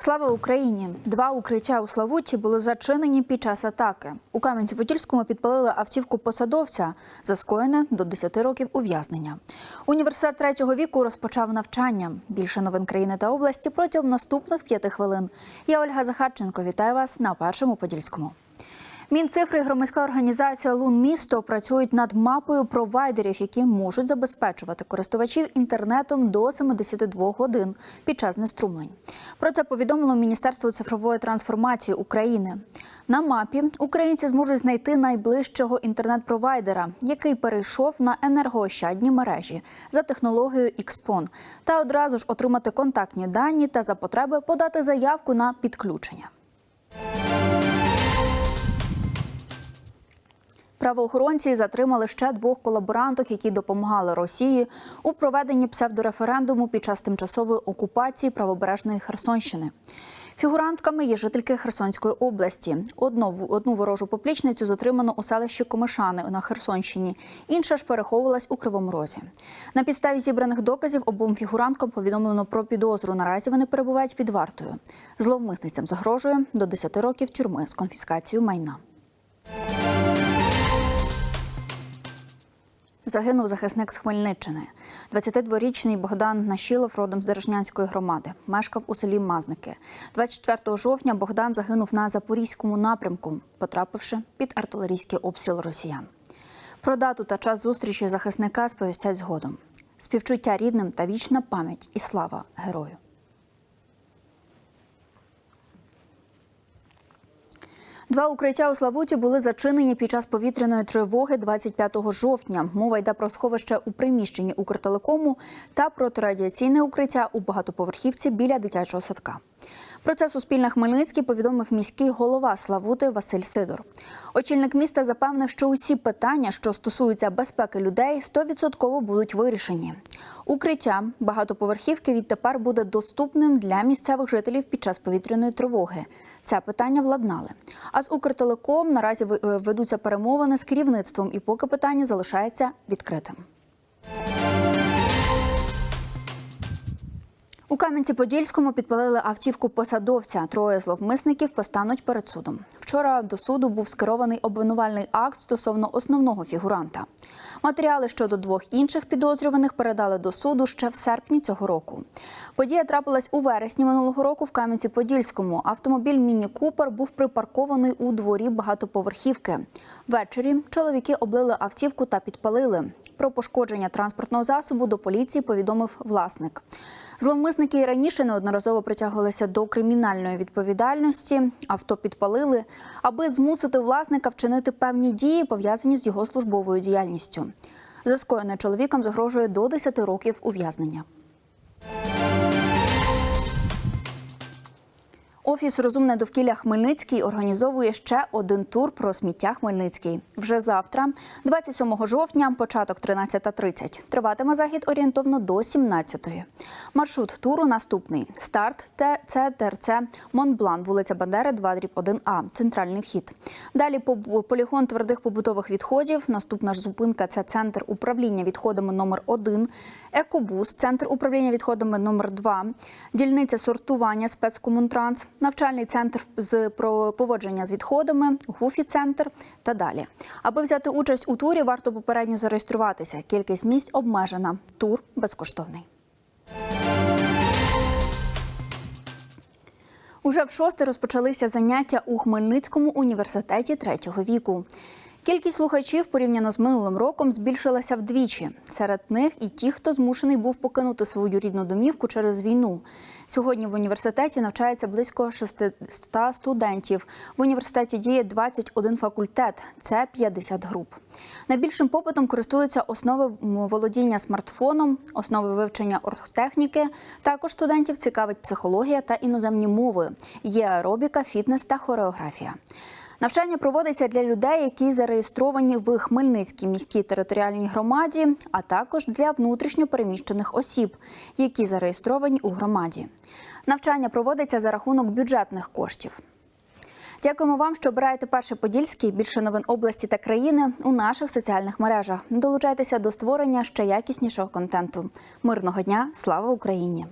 Слава Україні! Два укриття у Славуті були зачинені під час атаки. У Кам'янці-Подільському підпалили автівку посадовця, за скоєне до 10 років ув'язнення. Університет третього віку розпочав навчання. Більше новин країни та області протягом наступних п'яти хвилин. Я Ольга Захарченко. Вітаю вас на першому подільському. Мінцифри і громадська організація Лун місто працюють над мапою провайдерів, які можуть забезпечувати користувачів інтернетом до 72 годин під час неструмлень. Про це повідомило Міністерство цифрової трансформації України. На мапі українці зможуть знайти найближчого інтернет-провайдера, який перейшов на енергоощадні мережі за технологією XPON, та одразу ж отримати контактні дані та за потреби подати заявку на підключення. Правоохоронці затримали ще двох колаборанток, які допомагали Росії у проведенні псевдореферендуму під час тимчасової окупації правобережної Херсонщини. Фігурантками є жительки Херсонської області. Одну, одну ворожу поплічницю затримано у селищі Комишани на Херсонщині. Інша ж переховувалась у Кривому Розі. На підставі зібраних доказів обом фігуранткам повідомлено про підозру. Наразі вони перебувають під вартою. Зловмисницям загрожує до 10 років тюрми з конфіскацією майна. Загинув захисник з Хмельниччини. 22-річний Богдан Нашілов, родом з Дережнянської громади, мешкав у селі Мазники. 24 жовтня Богдан загинув на запорізькому напрямку, потрапивши під артилерійський обстріл росіян. Про дату та час зустрічі захисника сповістять згодом. Співчуття рідним та вічна пам'ять і слава герою. Два укриття у Славуті були зачинені під час повітряної тривоги 25 жовтня. Мова йде про сховище у приміщенні Укртелекому та протирадіаційне укриття у багатоповерхівці біля дитячого садка. Про це Суспільне Хмельницький повідомив міський голова Славути Василь Сидор. Очільник міста запевнив, що усі питання, що стосуються безпеки людей, 100% будуть вирішені. Укриття багатоповерхівки відтепер буде доступним для місцевих жителів під час повітряної тривоги. Це питання владнали. А з Укртелеком наразі е, ведуться перемовини з керівництвом, і поки питання залишається відкритим. У Кам'янці-Подільському підпалили автівку посадовця. Троє зловмисників постануть перед судом. Вчора до суду був скерований обвинувальний акт стосовно основного фігуранта. Матеріали щодо двох інших підозрюваних передали до суду ще в серпні цього року. Подія трапилась у вересні минулого року в Кам'янці-Подільському. Автомобіль Міні Купер був припаркований у дворі багатоповерхівки. Ввечері чоловіки облили автівку та підпалили. Про пошкодження транспортного засобу до поліції повідомив власник. Зловмисники і раніше неодноразово притягувалися до кримінальної відповідальності. Авто підпалили, аби змусити власника вчинити певні дії, пов'язані з його службовою діяльністю. За скоєне чоловіком загрожує до 10 років ув'язнення. Офіс Розумне довкілля Хмельницький організовує ще один тур про сміття Хмельницький. Вже завтра, 27 жовтня, початок 13.30. Триватиме захід орієнтовно до 17.00. Маршрут туру наступний: старт ТЦ ТРЦ Монблан, вулиця Бандери, 2 1А, центральний вхід. Далі полігон твердих побутових відходів. Наступна ж зупинка це центр управління відходами номер 1 Екобус, центр управління відходами номер 2 дільниця сортування спецкомунтранс, навчальний центр з поводження з відходами, гуфі-центр та далі. Аби взяти участь у турі, варто попередньо зареєструватися. Кількість місць обмежена. Тур безкоштовний. Уже в шосте розпочалися заняття у Хмельницькому університеті третього віку. Кількість слухачів порівняно з минулим роком збільшилася вдвічі. Серед них і ті, хто змушений був покинути свою рідну домівку через війну. Сьогодні в університеті навчається близько 600 студентів. В університеті діє 21 факультет, це 50 груп. Найбільшим попитом користуються основи володіння смартфоном, основи вивчення оргтехніки. Також студентів цікавить психологія та іноземні мови. Є аеробіка, фітнес та хореографія. Навчання проводиться для людей, які зареєстровані в Хмельницькій міській територіальній громаді, а також для внутрішньо переміщених осіб, які зареєстровані у громаді. Навчання проводиться за рахунок бюджетних коштів. Дякуємо вам, що обираєте перший подільський. Більше новин області та країни у наших соціальних мережах. Долучайтеся до створення ще якіснішого контенту. Мирного дня! Слава Україні!